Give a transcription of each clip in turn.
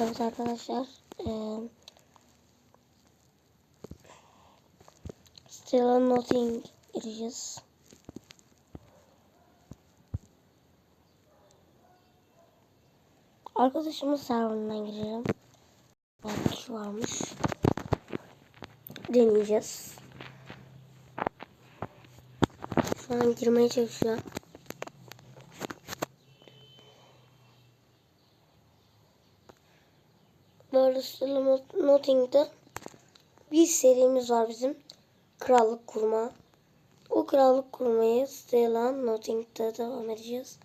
Evet arkadaşlar. Eee Still Nothing gireceğiz. Arkadaşımın serverından girelim. Bir kişi varmış. Deneyeceğiz. Şu an girmeye çalışıyor. Still Nothing'de bir serimiz var bizim. Krallık kurma. O krallık kurmayı Stella Notting'de devam edeceğiz.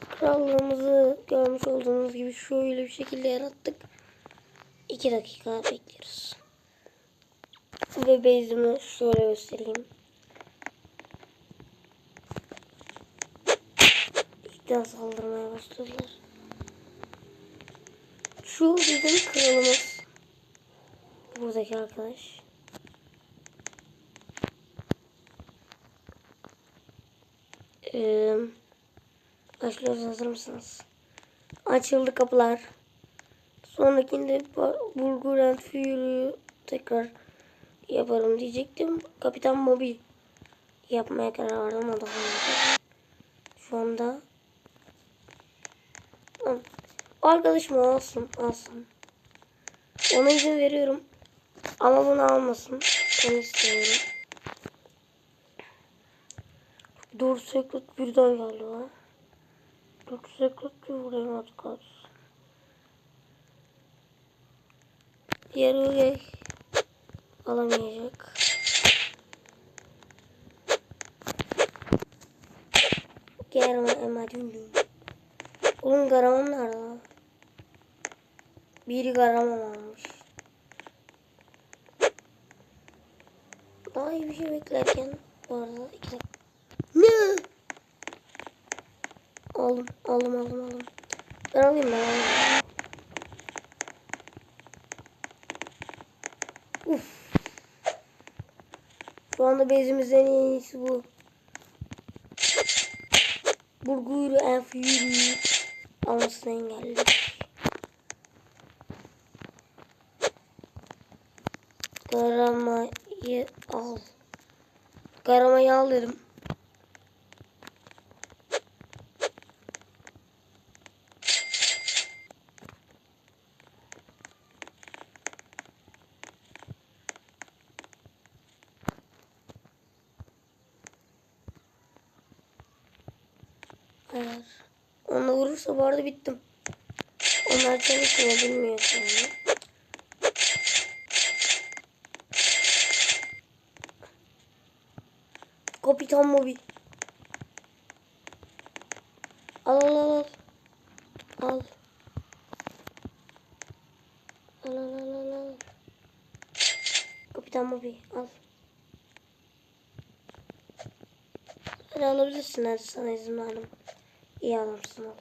Krallığımızı görmüş olduğunuz gibi şöyle bir şekilde yarattık. 2 dakika bekliyoruz. Ve base'imi şöyle göstereyim. İlkten saldırmaya başladılar. Şu bizim kralımız. Buradaki arkadaş. Başlıyoruz hazır mısınız? Açıldı kapılar. Sonrakinde Bulgur and tekrar yaparım diyecektim. Kapitan Mobi yapmaya karar verdim. O da Şu anda arkadaşım olsun alsın. Ona izin veriyorum. Ama bunu almasın. Onu istiyorum. Dur sekret birden geldi lan. Dur sekret bir vurayım hadi kaç. Diğer öyle alamayacak. Gelme ama dündüm. Oğlum garamam nerede lan? Biri garamam almış. Daha iyi bir şey beklerken bu arada iki dakika. Ne? Aldım, aldım, aldım, aldım. Ben alayım ben alayım. Uf. Şu anda bezimizden en iyisi bu. Burguyru en fury almasını engelledik. Karamayı al. Karamayı al dedim. Eğer ona vurursa bu arada bittim. Onlar çalışmıyor bilmiyor sonra. Kapitan Mobi. Al al al al. Al. Al al al al. Kapitan Mobi al. Hadi alabilirsin hadi sana izin verdim. İyi adamsın al.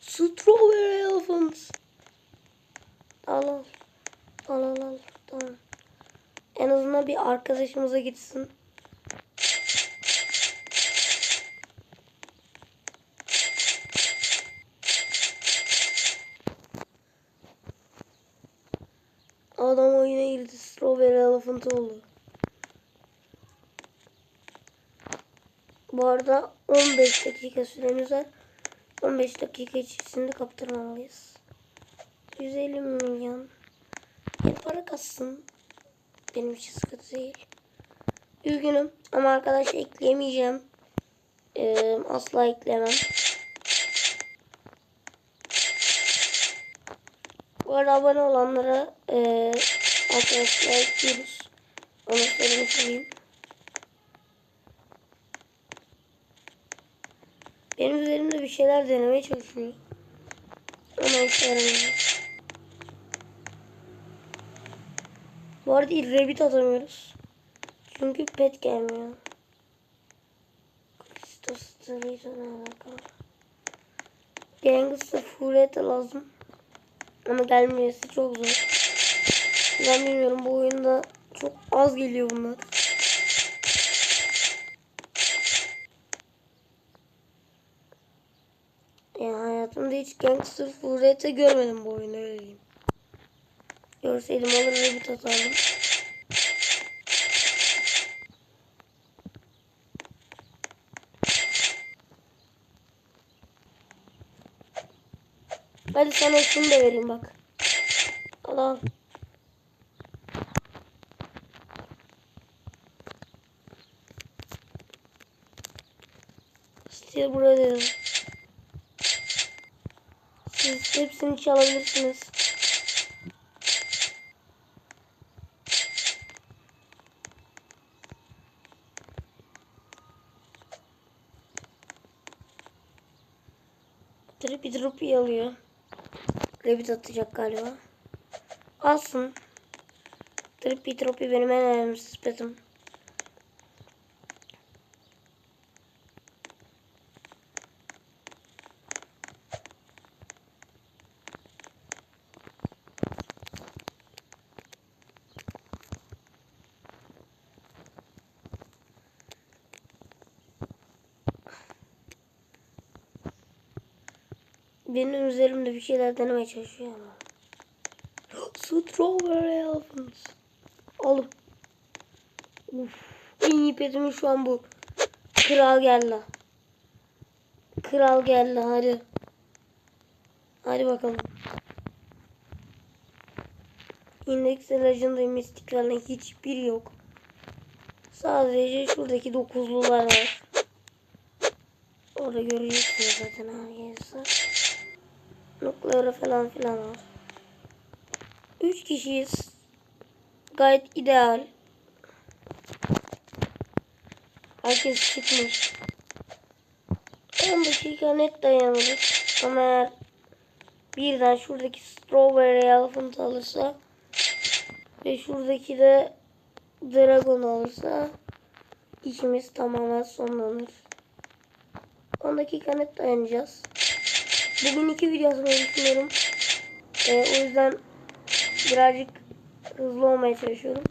Strawberry elephants. Al al. Al al al. En azından bir arkadaşımıza gitsin. Adam oyuna girdi. Strawberry elephant oldu. Bu arada 15 dakika süremiz var. 15 dakika içerisinde kaptırmalıyız. 150 milyon. Para kassın. Benim için sıkıntı değil. Üzgünüm ama arkadaş ekleyemeyeceğim. Ee, asla eklemem. Bu arada abone olanlara e, arkadaşlar ekliyoruz. Onu söylemiş. Benim üzerimde bir şeyler denemeye çalışıyor. Ama işe yaramıyor. Bu arada rabbit atamıyoruz. Çünkü pet gelmiyor. Kristos Tırıyla alakalı. Gangsta Furet lazım. Ama gelmesi çok zor. Ben bilmiyorum bu oyunda çok az geliyor bunlar. Hayatımda hiç Gangster Furet'e görmedim bu oyunu öyle diyeyim. Görseydim ve bir atardım. Hadi sana şunu da vereyim bak. Al al. Steel burada. Siz hepsini çalabilirsiniz. Trippy Droppy alıyor. Rabbit atacak galiba. Alsın. Trippy Droppy benim en önemli spetim. Benim üzerimde bir şeyler denemeye çalışıyor ama. Strawberry Elephant. Alın. Uf. En iyi petimin şu an bu. Kral geldi. Kral geldi hadi. Hadi bakalım. Index Legendary Mystic'lerle hiçbir yok. Sadece şuradaki dokuzlular var. Orada göreceksiniz zaten herkese. Noktaları falan filan var. Üç kişiyiz. Gayet ideal. Herkes çıkmış. 10 dakika net dayanırız. Ama eğer birden şuradaki Strawberry Elephant alırsa ve şuradaki de Dragon alırsa işimiz tamamen sonlanır. 10 dakika net dayanacağız. Bugün iki video atmayı düşünüyorum. Ee, o yüzden birazcık hızlı olmaya çalışıyorum.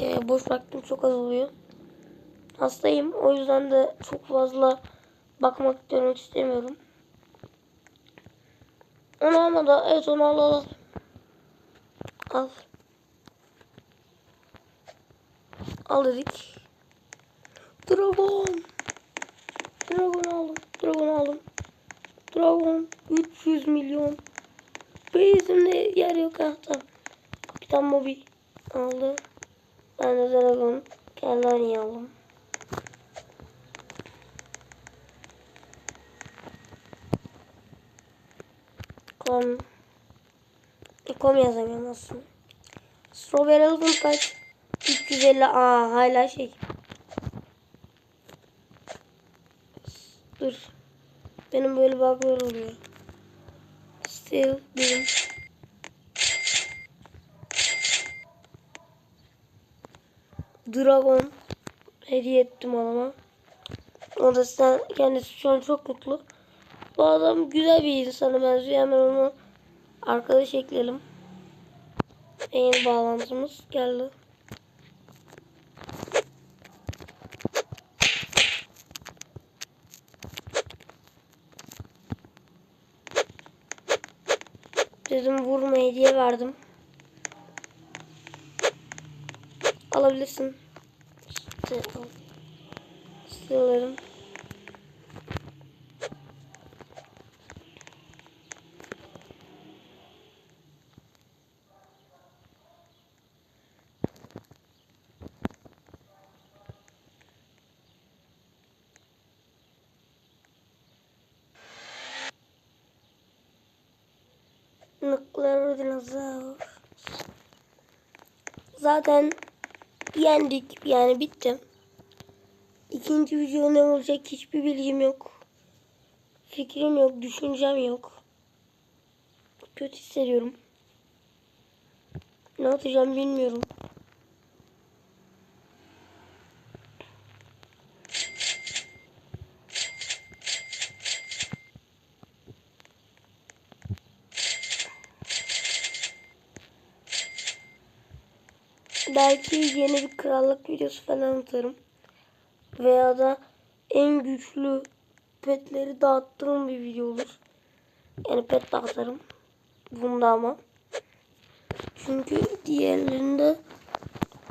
Ee, boş vaktim çok az oluyor. Hastayım. O yüzden de çok fazla bakmak dönmek istemiyorum. Onu almadı. Evet onu al al. Al. Al dedik. Dragon. Dragon aldım. Dragon aldım. Dragon 300 milyon. Base'imde yer yok tamam. Kapitan Mobi aldı. Ben de Dragon Kellani aldım. Kom. E, kom yazamıyorum aslında. Strawberry Elephant kaç? 350. Aa hala şey. Dur. Benim böyle bug'lar oluyor. Still benim. Dragon hediye ettim adama. O da sen kendisi şu an çok mutlu. Bu adam güzel bir insana benziyor. Hemen onu arkadaş ekleyelim. En yeni bağlantımız geldi. Dedim vurma hediye verdim. Alabilirsin. İşte al. Sığlarım. Nukleer dinozor. Zaten yendik. Yani bitti. İkinci video ne olacak hiçbir bilgim yok. Fikrim yok. Düşüncem yok. Kötü hissediyorum. Ne atacağım bilmiyorum. Belki yeni bir krallık videosu falan atarım. Veya da en güçlü petleri dağıttığım bir video olur. Yani pet dağıtırım. Bunda ama. Çünkü diğerlerinde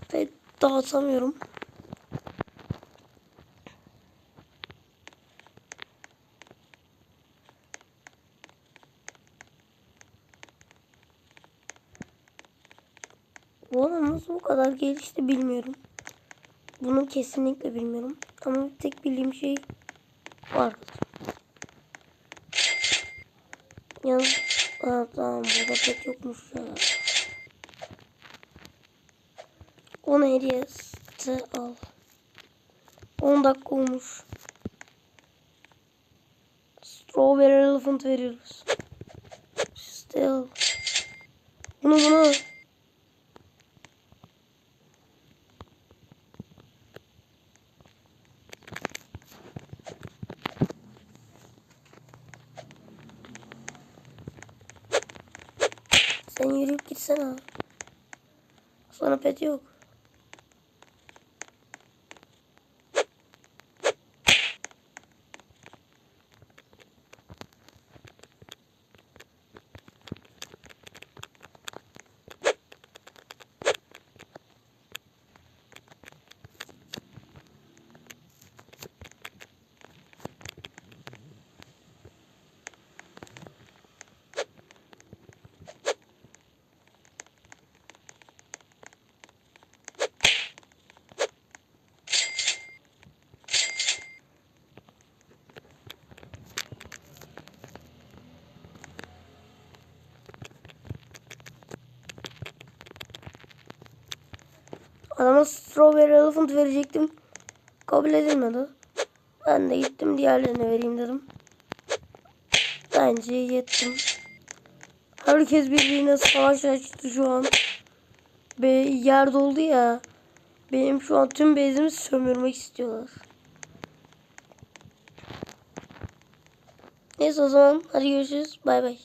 pet dağıtamıyorum. Adam nasıl bu kadar gelişti bilmiyorum. Bunu kesinlikle bilmiyorum. Ama tek bildiğim şey var. Yalnız Aa, tamam burada pek yokmuş ya. Onu hediyesi al. 10 dakika olmuş. Strawberry elephant veriyoruz. Still. Bunu bunu. Sen gitsene. Sonra pet yok. Adama strawberry elephant verecektim. Kabul edilmedi. Ben de gittim diğerlerine vereyim dedim. Bence yettim. Herkes birbirine savaş açtı şu an. Be yer doldu ya. Benim şu an tüm bezimi sömürmek istiyorlar. Neyse o zaman hadi görüşürüz. Bay bay.